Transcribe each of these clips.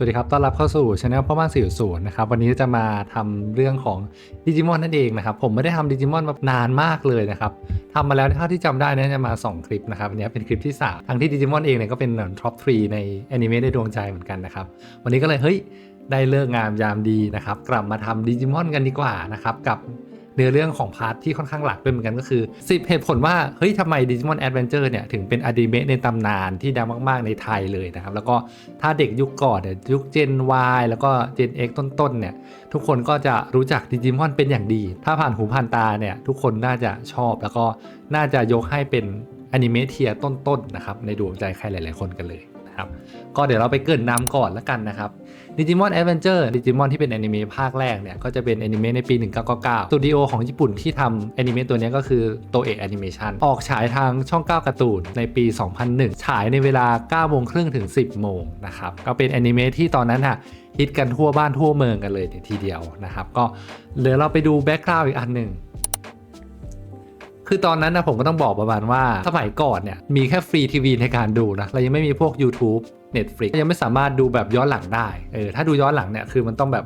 สวัสดีครับ ต้อนรับเข้าสู่ช anel พ่อบ้าน40นนะครับ วันนี้จะมาทำเรื่องของดิจิมอนนั่นเองนะครับ ผมไม่ได้ทำดิจิมอนมานานมากเลยนะครับทำมาแล้วเท่าที่จำได้เนะจะมา 2 คลิปนะครับอันนี้เป็นคลิปที่ 3 ทั้งที่ดิจิมอนเองเนี่ยก็เป็นท็อป3ในแอนิเมะในดวงใจเหมือนกันนะครับ วันนี้ก็เลยเฮ้ยได้เลิกงามยามดีนะครับ กลับมาทำดิจิมอนกันดีกว่านะครับ กับ เนื้อเรื่องของพาร์ทที่ค่อนข้างหลักด้วยเหมือนกันก็คือ 10 เหตุผลว่า เฮ้ยทำไม Digimon Adventure เนี่ย ถึงเป็นอนิเมะในตำนานที่ดังมากๆในไทยเลยนะครับ แล้วก็ถ้าเด็กยุคก่อนเนี่ยยุค Gen Y แล้วก็ Gen X ต้นๆเนี่ย ทุกคนก็จะรู้จักดิจิมอนเป็นอย่างดี ถ้าผ่านหูผ่านตาเนี่ย ทุกคนน่าจะชอบแล้วก็น่าจะยกให้เป็นอนิเมะเทียต้นๆนะครับในดวงใจใครหลายๆคนกันเลย นะครับ ก็เดี๋ยวเราไปเกินนำก่อนแล้วกันนะครับดิจิมอนแอดเวนเจอร์ดิจิมอนที่เป็นแอนิเมะภาคแรกเนี่ย ก็จะเป็นแอนิเมะในปี 1999 สตูดิโอของญี่ปุ่นที่ทำแอนิเมะตัวนี้ก็คือโตเอะแอนิเมชันออกฉายทางช่อง 9การ์ตูนในปี 2001 ฉายในเวลา9โมงครึ่งถึง 10 โมงนะครับ ก็เป็นแอนิเมะที่ตอนนั้นอะฮิตกันทั่วบ้านทั่วเมืองกันเลยทีเดียวนะครับ ก็เดี๋ยวเราไปดูแบ็กกราวด์อีกอันหนึ่ง คือตอนนั้นนะผมก็ต้องบอกประมาณว่าสมัยก่อนเนี่ยมีแค่ฟรีทีวีในการดูนะเรายังไม่มีพวก YouTube Netflix ยังไม่สามารถดูแบบย้อนหลังได้เออถ้าดูย้อนหลังเนี่ยคือมันต้องแบบ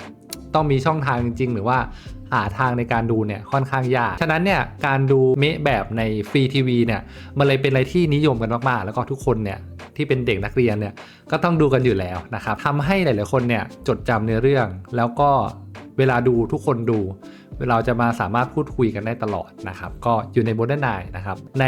ต้องมีช่องทางจริง ๆ หรือว่าหาทางในการดูเนี่ยค่อนข้างยาก ฉะนั้นเนี่ยการดูเมะแบบในฟรีทีวีเนี่ยมันเลยเป็นอะไรที่นิยมกันมากๆ แล้วก็ทุกคนเนี่ยที่เป็นเด็กนักเรียนเนี่ยก็ต้องดูกันอยู่แล้วนะครับทำให้หลายๆคนเนี่ยจดจำเนื้อเรื่อง แล้วก็เวลาดูทุกคนดู เราจะมาสามารถพูดคุยกันได้ตลอดนะครับ ก็อยู่ในโ o เดิร์นไนนะครับ ใน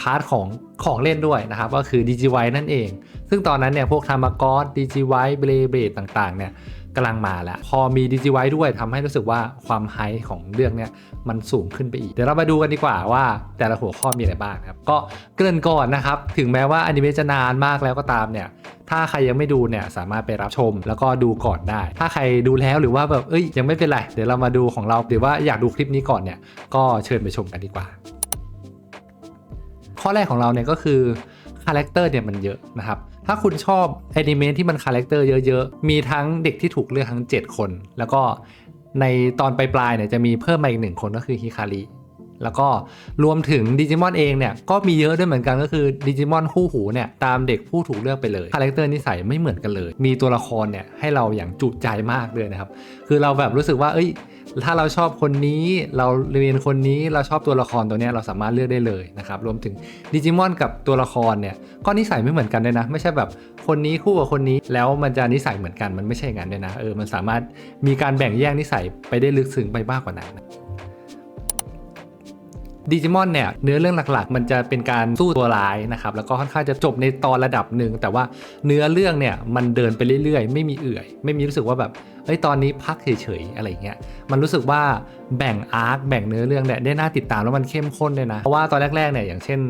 พาร์ทของของเล่นด้วยนะครับ ก็คือ DGY นั่นเอง ซึ่งตอนนั้นเนี่ยพวกทามากอส d i g i v i เบลเบดต่างๆเนี่ย กำลังมาแล้ว พอมี d i g i v i ด้วยทำให้รู้สึกว่าความไฮของเรื่องเนี่ยมันสูงขึ้นไปอีก เดี๋ยวเรามาดูกันดีกว่าว่าแต่ละหัวข้อมีอะไรบ้างครับ ก็เกริ่นก่อนนะครับ ถึงแม้ว่าอนิเมะจะนานมากแล้วก็ตามเนี่ยถ้าใครยังไม่ดูเนี่ยสามารถไปรับชมแล้วก็ดูก่อนได้ ถ้าใครดูแล้วหรือว่าแบบเอ้ยยังไม่เป็นไรเดี๋ยวเรามาดูของเราหรือว่าอยากดูคลิปนี้ก่อนเนี่ยก็เชิญไปชมกันดีกว่า ข้อแรกของเราเนี่ยก็คือคาแรคเตอร์เนี่ยมันเยอะนะครับ ถ้าคุณชอบแอนิเมะที่มันคาแรคเตอร์เยอะๆ มีทั้งเด็กที่ถูกเลือกทั้ง 7 คน แล้วก็ในตอนปลายๆเนี่ยจะมีเพิ่มมาอีกหนึ่งคนก็คือฮิคาริแล้วก็รวมถึงดิจิมอนเองเนี่ยก็มีเยอะด้วยเหมือนกันก็คือดิจิมอนคู่หูเนี่ยตามเด็กผู้ถูกเลือกไปเลยคาแรคเตอร์นิสัยไม่เหมือนกันเลย มีตัวละครเนี่ยให้เราอย่างจุใจมากเลยนะครับ คือเราแบบรู้สึกว่าเอ้ย ถ้าเราชอบคนนี้เราเรียนคนนี้เราชอบตัวละครตัวนี้เราสามารถเลือกได้เลยนะครับรวมถึงดิจิมอนกับตัวละครเนี่ยก็นิสัยไม่เหมือนกันด้วยนะ ไม่ใช่แบบคนนี้คู่กับคนนี้แล้วมันจะนิสัยเหมือนกันมันไม่ใช่อย่างนั้นด้วยนะเออมันสามารถมีการแบ่งแยกนิสัยไปได้ลึกซึ้งไปมากกว่านั้นดิจิมอนเนี่ยเนื้อเรื่องหลักๆ มันจะเป็นการสู้ตัวร้ายนะครับแล้วก็ค่อนข้างจะจบในตอนระดับหนึ่งแต่ว่าเนื้อเรื่องเนี่ยมันเดินไปเรื่อยๆ ไม่มีเอื่อย ไม่มีรู้สึกว่าแบบ เอ้ยตอนนี้พักเฉยๆอะไรเงี้ยมันรู้สึกว่าแบ่งอาร์คแบ่งเนื้อเรื่องเนี่ยได้น่าติดตามแล้วมันเข้มข้นเลยนะ เพราะว่าตอนแรกๆเนี่ยอย่างเช่น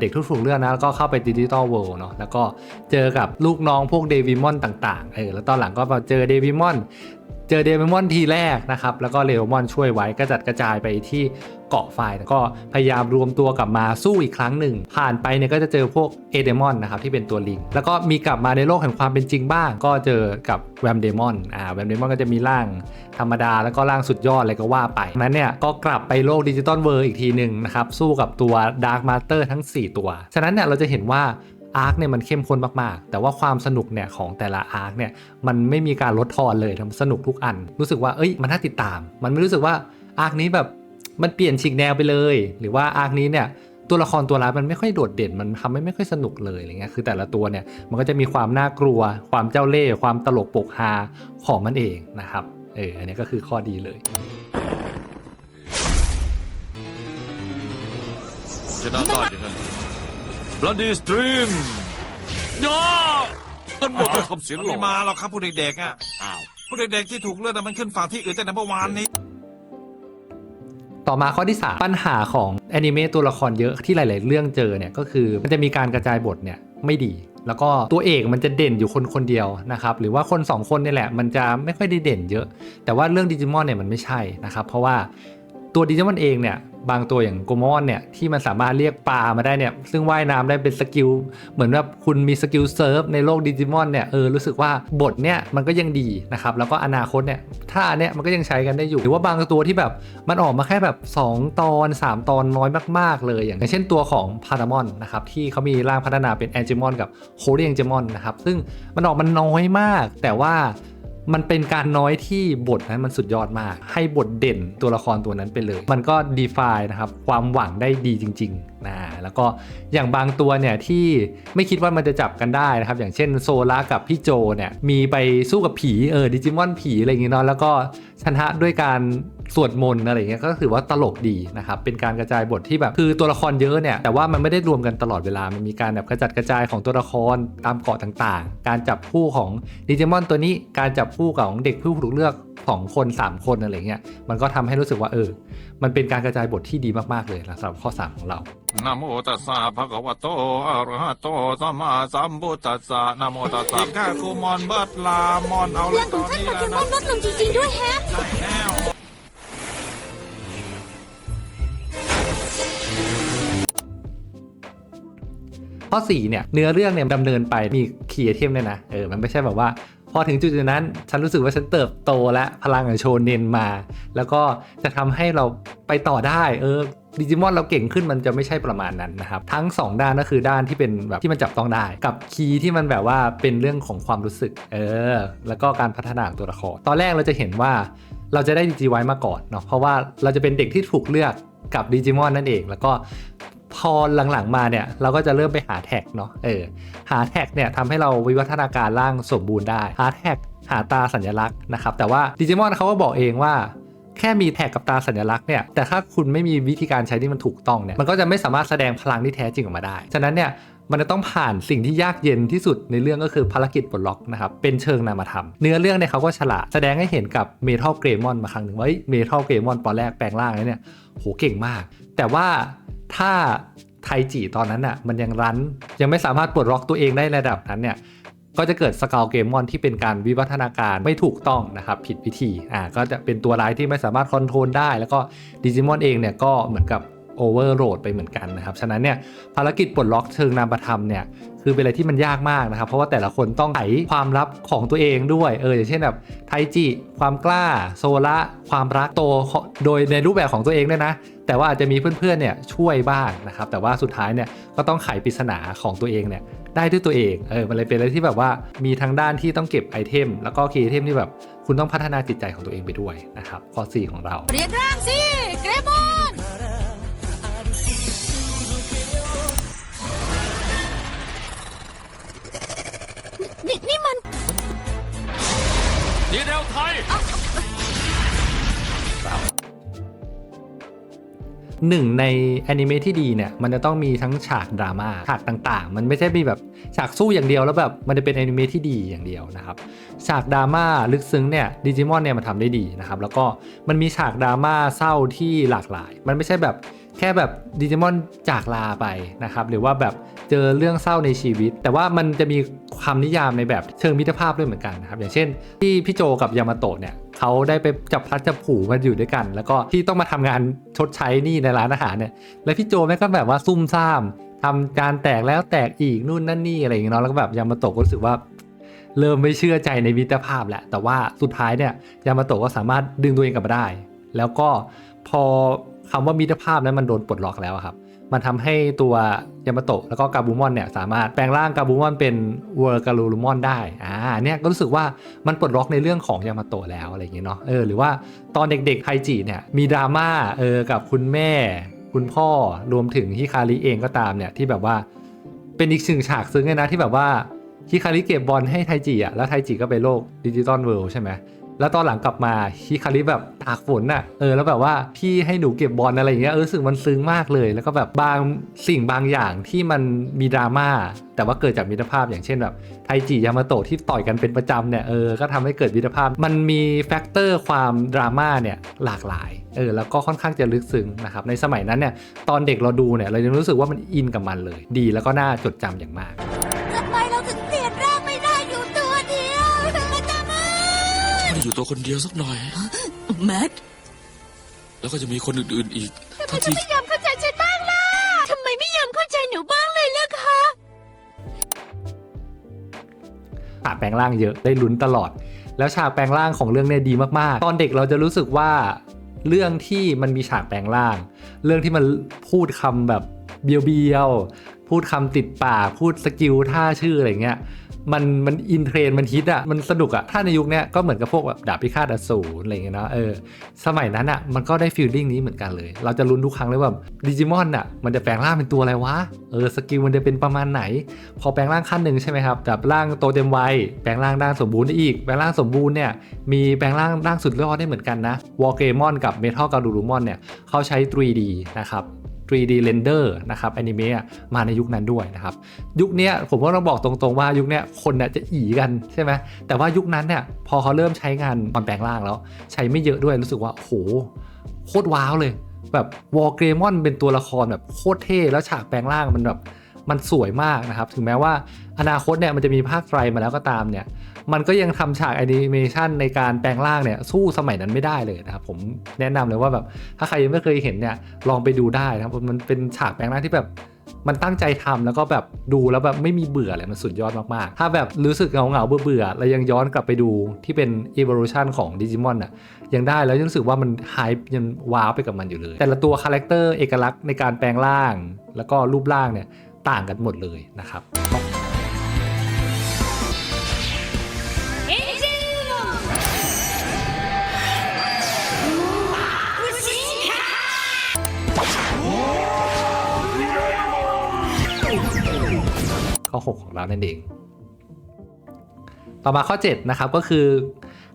เด็กทุกถูกเรื่องนะแล้วก็เข้าไปดิจิตอลเวิลด์เนาะแล้วก็เจอกับลูกน้องพวกเดวิมอนต่างๆเออแล้วตอนหลังก็มาเจอเดวิมอน เจอเดมอนทีแรกนะครับ แล้วก็เลวมอนช่วยไว้กระจัดกระจายไปที่เกาะไฟแล้วก็พยายามรวมตัวกลับมาสู้อีกครั้งหนึ่ง ผ่านไปเนี่ยก็จะเจอพวกเอเดมอนนะครับที่เป็นตัวลิง แล้วก็มีกลับมาในโลกแห่งความเป็นจริงบ้าง ก็เจอกับแวมเดมอนอ่าแวมเดมอนก็จะมีร่างธรรมดาแล้วก็ร่างสุดยอดอะไรก็ว่าไปนั้นเนี่ยก็กลับไปโลกดิจิตอลเวิร์อีกทีหนึ่งนะครับสู้กับตัวดาร์ m มาสเตอร์ทั้ง 4 ตัว ฉะนั้นเนี่ยเราจะเห็นว่า อาร์คเนี่ยมันเข้มข้นมากๆ แต่ว่าความสนุกเนี่ยของแต่ละอาร์คเนี่ยมันไม่มีการลดทอนเลยทำสนุกทุกอัน รู้สึกว่าเอ้ยมันน่าติดตาม มันไม่รู้สึกว่าอาร์คนี้แบบมันเปลี่ยนฉีกแนวไปเลย หรือว่าอาร์คนี้เนี่ยตัวละครตัวร้ายมันไม่ค่อยโดดเด่นมันทำให้ไม่ค่อยสนุกเลยอะไรเงี้ยคือแต่ละตัวเนี่ยมันก็จะมีความน่ากลัว ความเจ้าเล่ห์ความตลกโปกฮาของมันเองนะครับเอออันนี้ก็คือข้อดีเลยชนะได้ยังไง บลัดดี้สตรีมย่าต้นหมดจะทำเสียงหลไม่งมาหรอกครับผู้เด็กๆอะอ้าวผู้เด็กๆที่ถูกเลือกน่ะมันขึ้นฝั่งที่อื่นแต่ในเมื่อวานนี้ ต่อมาข้อที่ 3 ปัญหาของแอนิเมะตัวละครเยอะที่หลาย ๆ เรื่องเจอเนี่ยก็คือมันจะมีการกระจายบทเนี่ยไม่ดี แล้วก็ตัวเอกมันจะเด่นอยู่คนคนเดียวนะครับหรือว่าคน 2 คนนี่แหละมันจะไม่ค่อยได้เด่นเยอะ แต่ว่าเรื่องดิจิมอนเนี่ยมันไม่ใช่นะครับเพราะว่า ตัวดิจิมอนเองเนี่ยบางตัวอย่างโกมอนเนี่ยที่มันสามารถเรียกปลามาได้เนี่ยซึ่งว่ายน้ำได้เป็นสกิล เหมือนแบบคุณมีสกิลเซิร์ฟในโลกดิจิมอนเนี่ยเออรู้สึกว่าบทเนี่ยมันก็ยังดีนะครับแล้วก็อนาคตเนี่ยถ้าอันเนี่ยมันก็ยังใช้กันได้อยู่ หรือว่าบางตัวที่แบบมันออกมาแค่แบบ 2 ตอน 3 ตอนน้อยมากๆเลย อย่างเช่นตัวของพารามอนนะครับที่เขามีร่างพัฒนาเป็นแองจิมอนกับโคเรียงจิมอนนะครับซึ่งมันออกมันน้อยมาก แต่ว่า มันเป็นการน้อยที่บทนั้นมันสุดยอดมาก ให้บทเด่นตัวละครตัวนั้นไปเลย มันก็ define นะครับ ความหวังได้ดีจริงๆนะแล้วก็อย่างบางตัวเนี่ยที่ไม่คิดว่ามันจะจับกันได้นะครับ อย่างเช่นโซล่ากับพี่โจเนี่ยมีไปสู้กับผีเออดิจิมอนผีอะไรอย่างเงี้ยเนาะแล้วก็ชนะด้วยการ สวดมนต์อะไรอย่างเงี้ยก็ถือว่าตลกดีนะครับเป็นการกระจายบทที่แบบคือตัวละครเยอะเนี่ยแต่ว่ามันไม่ได้รวมกันตลอดเวลามันมีการแบบกระจัดกระจายของตัวละครตามเกาะต่างๆ การจับคู่ของดิจิมอนตัวนี้การจับคู่ของเด็กผู้ถูกเลือกสองคน 3 คนอะไรเงี้ยมันก็ทำให้รู้สึกว่าเออ มันเป็นการกระจายบทที่ดีมากๆเลยนะสำหรับข้อ 3 ของเรานะโมตัสสะภะคะวะโตอะระหะโตสัมมาสัมพุทธัสสะนะโมตัสสะแค่กูมอนเบิดลามอนเอาพเลลัยงตขอองนท่านนี้โปแล้วเกมอนะนลดลงจริงๆด้วยแฮะ ข้อ4เนี่ยเนื้อเรื่องเนี่ยดำเนินไปมีคีย์ไอเทมเลยนะเออมันไม่ใช่แบบว่าพอถึงจุดนั้น ฉันรู้สึกว่าฉันเติบโตและพลังของโชเนนมา แล้วก็จะทำให้เราไปต่อได้เออดิจิมอนเราเก่งขึ้นมันจะไม่ใช่ประมาณนั้นนะครับ ทั้ง 2 ด้านก็คือด้านที่เป็นแบบที่มันจับต้องได้ กับคีย์ที่มันแบบว่าเป็นเรื่องของความรู้สึกเออแล้วก็การพัฒนาตัวละครตอนแรกเราจะเห็นว่าเราจะได้ดิจิไว้มาก่อนเนาะเพราะว่าเราจะเป็นเด็กที่ถูกเลือกกับดิจิมอนนั่นเอง แล้วก็ พอหลังๆมาเนี่ยเราก็จะเริ่มไปหาแท็กเนาะเออหาแท็กเนี่ยทำให้เราวิวัฒนาการร่างสมบูรณ์ได้หาแท็กหาตาสัญลักษณ์นะครับแต่ว่าดิจิมอนเขาก็บอกเองว่าแค่มีแท็กกับตาสัญลักษณ์เนี่ย แต่ถ้าคุณไม่มีวิธีการใช้ที่มันถูกต้องเนี่ย มันก็จะไม่สามารถแสดงพลังที่แท้จริงออกมาได้ ฉะนั้นเนี่ย มันจะต้องผ่านสิ่งที่ยากเย็นที่สุดในเรื่องก็คือภารกิจปลดล็อกนะครับ เป็นเชิงนามธรรม เนื้อเรื่องเนี่ยเขาก็ฉลาด แสดงให้เห็นกับเมทัลเกรมอนมาครั้งหนึ่งว่าเมทัลเกรมอนตอนแรกแปลงร่างแล้วเนี่ย โหเก่งมาก แต่ว่า ถ้าไทจิตอนนั้นอะมันยังรั้นยังไม่สามารถปลดล็อกตัวเองได้ระดับนั้นเนี่ยก็จะเกิดสกาวเกมมอนที่เป็นการวิวัฒนาการไม่ถูกต้องนะครับผิดวิธีอ่าก็จะเป็นตัวร้ายที่ไม่สามารถคอนโทรลได้ แล้วก็ดิจิมอนเองเนี่ยก็เหมือนกับโอเวอร์โหลดไปเหมือนกันนะครับ ฉะนั้นเนี่ยภารกิจปลดล็อกเชิงนามธรรมเนี่ย คือเป็นอะไรที่มันยากมากนะครับ เพราะว่าแต่ละคนต้องไขความลับของตัวเองด้วย เอออย่างเช่นแบบไทจิ ความกล้า โซละความรักโตโดยในรูปแบบของตัวเองด้วยนะ แต่ว่าอาจจะมีเพื่อนๆเนี่ยช่วยบ้างนะครับ แต่ว่าสุดท้ายเนี่ยก็ต้องไขปริศนาของตัวเองเนี่ยได้ด้วยตัวเอง เออ มันเลยเป็นอะไรที่แบบว่ามีทั้งด้านที่ต้องเก็บไอเทม แล้วก็คีย์ไอเทมที่แบบคุณต้องพัฒนาจิตใจของตัวเองไปด้วยนะครับ ข้อ 4 ของเรา เรียกร่างสิ เกรมอ นนี่นี่มันดีเดลไทย หนึ่งในแอนิเมะที่ดีเนี่ย มันจะต้องมีทั้งฉากดราม่าฉากต่างๆ มันไม่ใช่มีแบบฉากสู้อย่างเดียวแล้วแบบมันจะเป็นแอนิเมะที่ดีอย่างเดียวนะครับ ฉากดราม่าลึกซึ้งเนี่ยดิจิมอนเนี่ยมันทำได้ดีนะครับ แล้วก็มันมีฉากดราม่าเศร้าที่หลากหลาย มันไม่ใช่แบบ แค่แบบดิจิมอนจากลาไปนะครับ หรือว่าแบบเจอเรื่องเศร้าในชีวิต แต่ว่ามันจะมีความนิยามในแบบเชิงมิตรภาพด้วยเหมือนกันนะครับ อย่างเช่น ที่พี่โจกับยามาโตะเนี่ยเขาได้ไปจับพลัดจับผูกันอยู่ด้วยกัน แล้วก็ที่ต้องมาทำงานชดใช้นี้ในร้านอาหารเนี่ย แล้วพี่โจแม่งก็แบบว่าซุ่มซ่ามทำการแตกแล้วแตกอีกนู่นนั่นนี่อะไรอย่างเงี้ยเนาะแล้วก็แบบยามาโตะก็รู้สึกว่าเริ่มไม่เชื่อใจในมิตรภาพแหละ แต่ว่าสุดท้ายเนี่ยยามาโตะก็สามารถดึงตัวเองกลับมาได้ แล้วก็พอ คำว่ามิตรภาพนั้นมันโดนปลดล็อกแล้วครับ มันทำให้ตัวยามาโตะแล้วก็กาบูมอนเนี่ยสามารถแปลงร่างกาบูมอนเป็นเวอร์กาลูลูมอนได้ อ่าเนี่ยก็รู้สึกว่ามันปลดล็อกในเรื่องของยามาโตะแล้วอะไรอย่างเงี้ยเนาะ เออหรือว่าตอนเด็กๆไทจิเนี่ยมีดราม่าเออกับคุณแม่ คุณพ่อรวมถึงฮิคาริเองก็ตามเนี่ยที่แบบว่าเป็นอีกหนึ่งฉากซึ้งเลยนะที่แบบว่าฮิคาริเก็บบอลให้ไทจิอะแล้วไทจิก็ไปโลกดิจิตอลเวิลด์ใช่ไหม แล้วตอนหลังกลับมาฮิคาริแบบตากฝนอะเออแล้วแบบว่าพี่ให้หนูเก็บบอลอะไรอย่างเงี้ยเออสึกมันซึ้งมากเลย แล้วก็แบบบางสิ่งบางอย่างที่มันมีดราม่าแต่ว่าเกิดจากมิตรภาพอย่างเช่นแบบไทจิยามาโตะที่ต่อยกันเป็นประจำเนี่ยเออก็ทำให้เกิดมิตรภาพ มันมีแฟกเตอร์ความดราม่าเนี่ยหลากหลายเออแล้วก็ค่อนข้างจะลึกซึ้งนะครับในสมัยนั้นเนี่ยตอนเด็กเราดูเนี่ยเราจะรู้สึกว่ามันอินกับมันเลย ดีแล้วก็น่าจดจำอย่างมาก อาจารย์ไม่ได้อยู่ตัวคนเดียวสักหน่อย แม็กแล้วก็จะมีคนอื่นๆอีกทำไมไม่ยอมเข้าใจฉันบ้างล่ะทำไมไม่ยอมเข้าใจหนูบ้างเลยล่ะคะฉากแปลงร่างเยอะได้ลุ้นตลอด แล้วฉากแปลงร่างของเรื่องเนี้ดีมากๆ ตอนเด็กเราจะรู้สึกว่าเรื่องที่มันมีฉากแปลงร่าง เรื่องที่มันพูดคำแบบเบียวๆพูดคำติดปากพูดสกิลท่าชื่ออะไรเงี้ย มันมันอินเทรนด์มันฮิตอะมันสนุกอะถ้าในยุคเนี้ยก็เหมือนกับพวกแบบดาบพิฆาตอสูรอะไรเงี้ยเนาะเออสมัยนั้นอะมันก็ได้ฟีลลิ่งนี้เหมือนกันเลย เราจะลุ้นทุกครั้งเลยว่าดิจิมอนอะมันจะแปลงร่างเป็นตัวอะไรวะเออสกิลมันจะเป็นประมาณไหน พอแปลงร่างขั้นหนึ่งใช่ไหมครับแบบร่างโตเต็มวัยแปลงร่างด้านสมบูรณ์ได้อีกแปลงร่างสมบูรณ์เนี่ยมีแปลงร่างร่างสุดยอดได้เหมือนกันนะวอลเกมอนกับเมทัลกาดูรูมอนเนี่ยเขาใช้ 3D นะครับ 3D render นะครับแอนิเมะมาในยุคนั้นด้วยนะครับ ยุคนี้ผมก็ต้องบอกตรงๆว่ายุคนี้คนเนี่ยจะอีกันใช่ไหมแต่ว่ายุคนั้นเนี่ยพอเขาเริ่มใช้งานมันแปลงร่างแล้ว ใช้ไม่เยอะด้วยรู้สึกว่าโหโคตรว้าวเลย แบบวอลเกรมอนเป็นตัวละครแบบโคตรเท่แล้วฉากแปลงร่างมันแบบ มันสวยมากนะครับ ถึงแม้ว่าอนาคตเนี่ยมันจะมีภาคไตรมาแล้วก็ตามเนี่ย มันก็ยังทำฉากแอนิเมชันในการแปลงร่างเนี่ยสู้สมัยนั้นไม่ได้เลยนะครับ ผมแนะนำเลยว่าแบบถ้าใครยังไม่เคยเห็นเนี่ยลองไปดูได้นะครับมันเป็นฉากแปลงร่างที่แบบมันตั้งใจทำแล้วก็แบบดูแล้วแบบไม่มีเบื่อเลยมันสุดยอดมากๆ ถ้าแบบรู้สึกเหงาเหงาๆเบื่อเบื่อๆแล้วยังย้อนกลับไปดูที่เป็น evolution ของดิจิมอนอะยังได้แล้วยังรู้สึกว่ามันไฮป์ยังว้าวไปกับมันอยู่เลย แต่ละตัวคาแรคเตอร์เอกลักษณ์ในการแปลงร่าง แล้วก็รูปร่างเนี่ย ต่างกันหมดเลยนะครับข้อ 6 ของเรานั่นเอง ต่อมาข้อ 7 นะครับ ก็คือ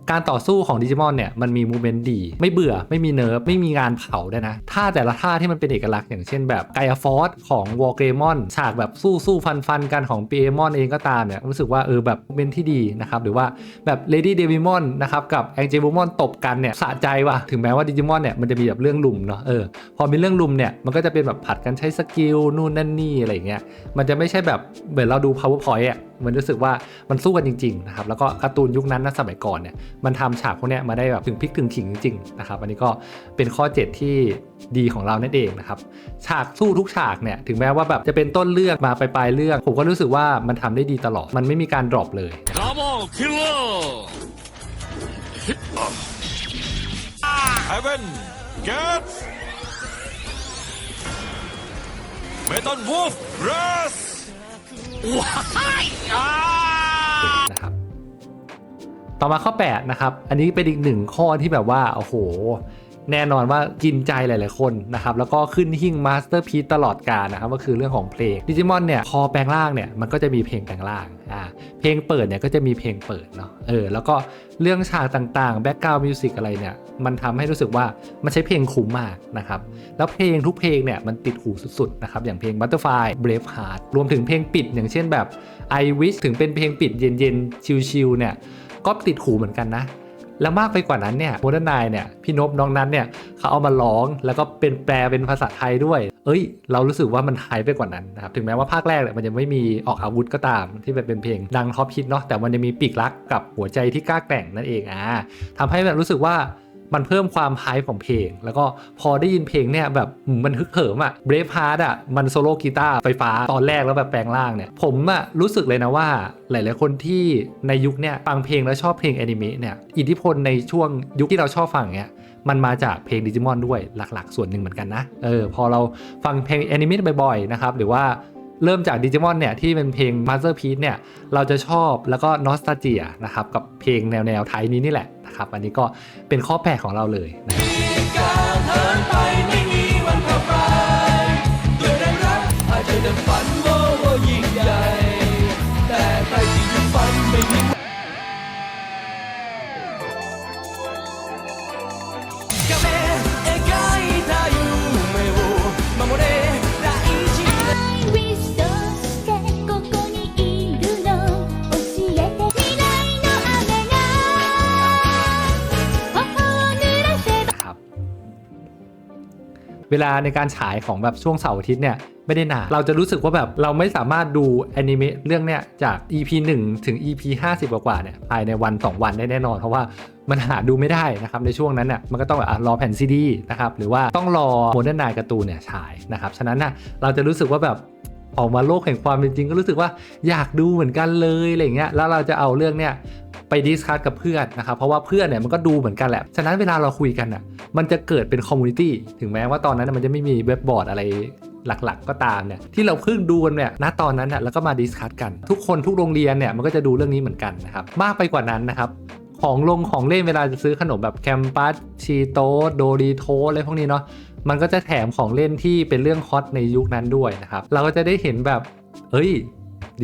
การต่อสู้ของดิจิมอนเนี่ยมันมีมูเมนต์ดี ไม่เบื่อไม่มีเนิร์ฟไม่มีงานเผาด้วยนะท่าแต่ละท่าที่มันเป็นเอกลักษณ์อย่างเช่นแบบไกอาฟอสของวอลเกมอนฉากแบบสู้สู้ฟันฟันกันของปีเอมอนเองก็ตามเนี่ยรู้สึกว่าเออแบบมูเมนต์ที่ดีนะครับหรือว่าแบบเลดี้เดวิมอนนะครับกับแองเจลมอนตบกันเนี่ยสะใจว่ะถึงแม้ว่าดิจิมอนเนี่ยมันจะมีแบบเรื่องลุมเนาะเออพอมีเรื่องลุมเนี่ยมันก็จะเป็นแบบผัดกันใช้สกิลนู่นนั่นนี่อะไรอย่างเงี้ยมันจะไม่ใช่แบบเหมือนเราดู powerpoint อะ มันรู้สึกว่ามันสู้กันจริงๆนะครับแล้วก็การ์ตูนยุคนั้นนะสมัยก่อนเนี่ยมันทำฉากพวกนี้มาได้แบบถึงพลิกถึงขิงจริงๆนะครับอันนี้ก็เป็นข้อ 7 ที่ดีของเรานั่นเองนะครับฉากสู้ทุกฉากเนี่ยถึงแม้ว่าแบบจะเป็นต้นเรื่องมาไปลายเรื่อง ผมก็รู้สึกว่ามันทำได้ดีตลอดมันไม่มีการดรอปเลย Come on killer เฮเวนเกตเมตัลวูฟเรส นะครับต่อมาข้อ 8 นะครับ อันนี้เป็นอีกหนึ่งข้อที่แบบว่า โอ้โห แน่นอนว่ากินใจหลายๆคนนะครับแล้วก็ขึ้นหิ้งมาสเตอร์พีตลอดกาลนะครับก็คือเรื่องของเพลงดิจิมอนเนี่ยพอแปลงร่างเนี่ยมันก็จะมีเพลงแปลงร่างอ่าเพลงเปิดเนี่ยก็จะมีเพลงเปิดเนาะเออแล้วก็เรื่องฉากต่างๆแบ็กกราวด์มิวสิกอะไรเนี่ยมันทำให้รู้สึกว่ามันใช้เพลงคุ้มมากนะครับแล้วเพลงทุกเพลงเนี่ยมันติดหูสุดๆนะครับอย่างเพลง Butterfly Brave Heart รวมถึงเพลงปิด อย่างเช่นแบบ I Wish ถึงเป็นเพลงปิดเย็นๆชิลๆเนี่ยก็ติดหูเหมือนกันนะ แล้วมากไปกว่านั้นเนี่ยโมเดิร์นไนเนี่ยพี่นบน้องนั้นเนี่ยเขาเอามาร้องแล้วก็เป็นแปลเป็นภาษาไทยด้วย เอ้ย เรารู้สึกว่ามันหายไปกว่านั้นนะครับถึงแม้ว่าภาคแรกเนี่ยมันจะไม่มีออกอาวุธก็ตามที่เป็นเพลงดังท็อปฮิตเนาะแต่มันจะมีปีกลักกับหัวใจที่กล้าแกร่งนั่นเองอ่าทำให้แบบรู้สึกว่า มันเพิ่มความไฮป์ของเพลง แล้วก็พอได้ยินเพลงเนี่ยแบบมมันฮึกเหิมอะเบรฟฮาร์ดอะมันโซโล่กีตาร์ไฟฟ้าตอนแรกแล้วแบบแปลงร่างเนี่ย ผมอะรู้สึกเลยนะว่า หลาย ๆ คนที่ในยุคเนี่ยฟังเพลงแล้วชอบเพลงแอนิเมะเนี่ยอิทธิพลในช่วงยุคที่เราชอบฟังเนี่ยมันมาจากเพลงดิจิมอนด้วยหลัก ๆ ส่วนหนึ่งเหมือนกันนะ เออ พอเราฟังเพลงแอนิเมะบ่อยๆ นะครับ หรือว่า เริ่มจากดิจิมอนเนี่ยที่เป็นเพลง Masterpiece เนี่ยเราจะชอบแล้วก็นอสตาเจียนะครับกับเพลงแนวแนวไทยนี้นี่แหละนะครับอันนี้ก็เป็นข้อแปลของเราเลยนะครับการเดินไปไม่มีวันเข้าไปด้วยแรงรักอาจจะดังฝันโม เวลาในการฉายของแบบช่วงเสาร์อาทิตย์เนี่ยไม่ได้นานเราจะรู้สึกว่าแบบเราไม่สามารถดูแอนิเมะเรื่องเนี้ยจาก EP 1 ถึง EP 50 กว่าๆเนี่ยภายในวัน 2 วันได้แน่นอน เพราะว่ามันหาดูไม่ได้นะครับในช่วงนั้นน่ะมันก็ต้องแบบรอแผ่นซีดีนะครับหรือว่าต้องรอโมเดิร์นไนการ์ตูนเนี่ยฉายนะครับฉะนั้นน่ะเราจะรู้สึกว่าแบบออกมาโลกแห่งความเป็นจริงก็รู้สึกว่าอยากดูเหมือนกันเลยอะไรเงี้ยแล้วเราจะเอาเรื่องเนี้ย ไปดิสคัสกับเพื่อนนะครับเพราะว่าเพื่อนเนี่ยมันก็ดูเหมือนกันแหละฉะนั้นเวลาเราคุยกันน่ะมันจะเกิดเป็นคอมมูนิตี้ถึงแม้ว่าตอนนั้นมันจะไม่มีเว็บบอร์ดอะไรหลักๆ ก็ตามเนี่ยที่เราเพิ่งดูกันเนี่ยณตอนนั้นน่ะแล้วก็มาดิสคัสกัน ทุกคนทุกโรงเรียนเนี่ยมันก็จะดูเรื่องนี้เหมือนกันนะครับมากไปกว่านั้นนะครับของลงของเล่นเวลาจะซื้อขนมแบบแคมปัสชีโตโดรีโทอะไรพวกนี้เนาะมันก็จะแถมของเล่นที่เป็นเรื่องฮอตในยุคนั้นด้วยนะครับเราก็จะได้เห็นแบบเอ้ย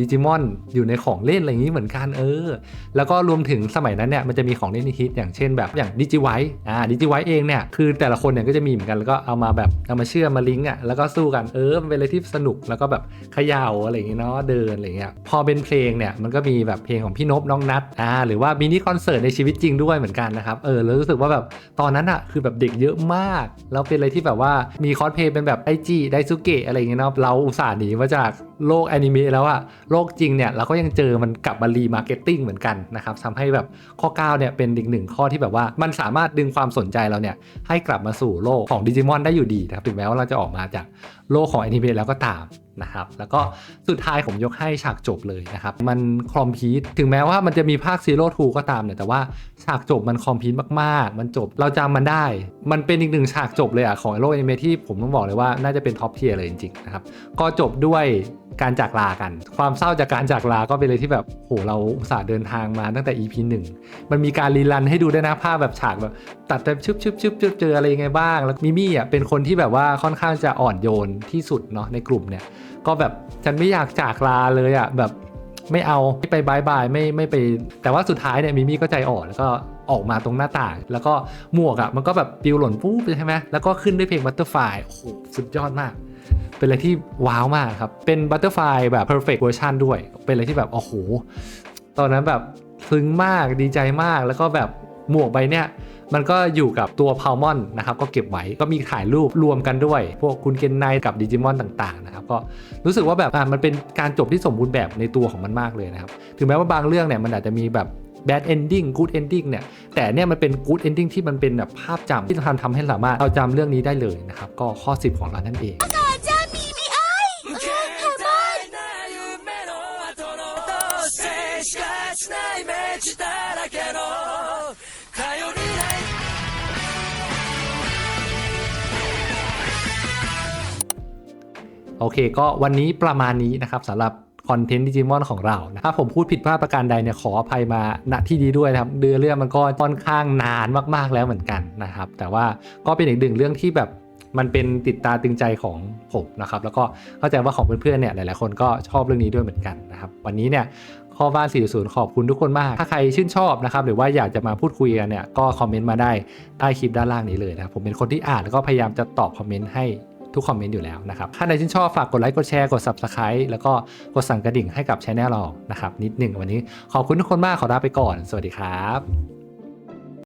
ดิจิมอนอยู่ในของเล่นอะไรอย่างนี้เหมือนกันเออ แล้วก็รวมถึงสมัยนั้นเนี่ยมันจะมีของเล่นฮิตอย่างเช่นแบบอย่างดิจิไวอ่าดิจิไวเองเนี่ยคือแต่ละคนเนี่ยก็จะมีเหมือนกันแล้วก็เอามาแบบเอามาเชื่อมมาลิงก์อะแล้วก็สู้กันเออมันเป็นอะไรที่สนุกแล้วก็แบบเขย่าอะไรอย่างเงี้ยเนาะเดินอะไรเงี้ยพอเป็นเพลงเนี่ยมันก็มีแบบเพลงของพี่นพน้องนัทอ่าหรือว่ามินิคอนเสิร์ตในชีวิตจริงด้วยเหมือนกันนะครับเออแล้วรู้สึกว่าแบบตอนนั้นอะคือแบบเด็กเยอะมาก แล้วเป็นอะไรที่แบบว่ามีคอสเพลย์เป็นแบบไอจีไดซุเกะอะไรเงี้ยเนาะเราอุตส่าห์หนีมาจาก โลกแอนิเมะแล้วอะโลกจริงเนี่ยเราก็ยังเจอมันกลับมารีมาร์เก็ตติ้งเหมือนกันนะครับทำให้แบบข้อ9เนี่ยเป็นอีกหนึ่งข้อที่แบบว่ามันสามารถดึงความสนใจเราเนี่ยให้กลับมาสู่โลกของดิจิมอนได้อยู่ดีนะครับถึงแม้ว่าเราจะออกมาจากโลกของแอนิเมะแล้วก็ตามนะครับแล้วก็สุดท้ายผมยกให้ฉากจบเลยนะครับ มันคอมพีทถึงแม้ว่ามันจะมีภาคซีโร่ทูก็ตามเนี่ยแต่ว่าฉากจบมันคอมพีทมากๆ มันจบเราจำมันได้ มันเป็นอีกหนึ่งฉากจบเลยอะของโลกแอนิเมะที่ผมต้องบอกเลยว่าน่าจะเป็นท็อปเทียร์เลยจริงๆนะครับก็จบด้วย การจากลากัน ความเศร้าจากการจากลาก็เป็นเลยที่แบบโหเราอุตส่าห์เดินทางมาตั้งแต่ EP 1มันมีการรีรันให้ดูด้วยนะภาพแบบฉากแบบตัดแบบชึบชึบชึบชึบเจออะไรยังไงบ้าง แล้วมิมี่อะเป็นคนที่แบบว่าค่อนข้างจะอ่อนโยนที่สุดเนาะในกลุ่มเนี่ย ก็แบบฉันไม่อยากจากลาเลยอะแบบไม่เอาไม่ไปบายบายไม่ไม่ไป แต่ว่าสุดท้ายเนี่ยมิมี่ก็ใจอ่อนแล้วก็ออกมาตรงหน้าต่าง แล้วก็หมวกอะมันก็แบบปลิวหล่นปุ๊บใช่ไหมแล้วก็ขึ้นด้วยเพลง Butterfly โอ้โหสุดยอดมาก เป็นอะไรที่ว้าวมากครับ เป็นบัตเตอร์ไฟแบบ perfect version ด้วย เป็นอะไรที่แบบ โอ้โห ตอนนั้นแบบซึ้งมากดีใจมากแล้วก็แบบหมวกใบเนี้ยมันก็อยู่กับตัวพาวมอนนะครับ ก็เก็บไว้ก็มีถ่ายรูปรวมกันด้วย พวกคุณเกนไนกับดิจิมอนต่างๆนะครับ ก็รู้สึกว่าแบบมันเป็นการจบที่สมบูรณ์แบบในตัวของมันมากเลยนะครับ ถึงแม้ว่าบางเรื่องเนี่ยมันอาจจะมีแบบ bad ending good ending เนี่ย แต่เนี่ยมันเป็น good ending ที่มันเป็นแบบภาพจำที่ทำทำให้สามารถเราจำเรื่องนี้ได้เลยนะครับ ก็ข้อ 10 ของเรานั่นเอง โอเค ก็วันนี้ประมาณนี้นะครับสำหรับคอนเทนต์ดิจิมอนของเรานะถ้าผมพูดผิดพลาดประการใดเนี่ยขออภัยมาณที่นี้ด้วยนะครับเดือเรื่องมันก็ค่อนข้างนานมากๆแล้วเหมือนกันนะครับ แต่ว่าก็เป็นอีกหนึ่งเรื่องที่แบบมันเป็นติดตาตึงใจของผมนะครับ แล้วก็เข้าใจว่าของเพื่อนๆเนี่ยหลายๆคนก็ชอบเรื่องนี้ด้วยเหมือนกันนะครับ วันนี้เนี่ยข้อบ้าน 40 ขอบคุณทุกคนมาก ถ้าใครชื่นชอบนะครับ หรือว่าอยากจะมาพูดคุยกันเนี่ยก็คอมเมนต์มาได้ใต้คลิปด้านล่างนี้เลยนะครับผมเป็นคนที่อ่านแล้วก็พยายามจะตอบคอมเมนต์ให้ ทุกคอมเมนต์อยู่แล้วนะครับ ถ้าใครชื่นชอบฝากกดไลค์ กดแชร์ กด Subscribe แล้วก็กดสั่นกระดิ่งให้กับช anel เรานะครับนิดหนึ่งวันนี้ขอบคุณทุกคนมากขอลาไปก่อน สวัสดีครับ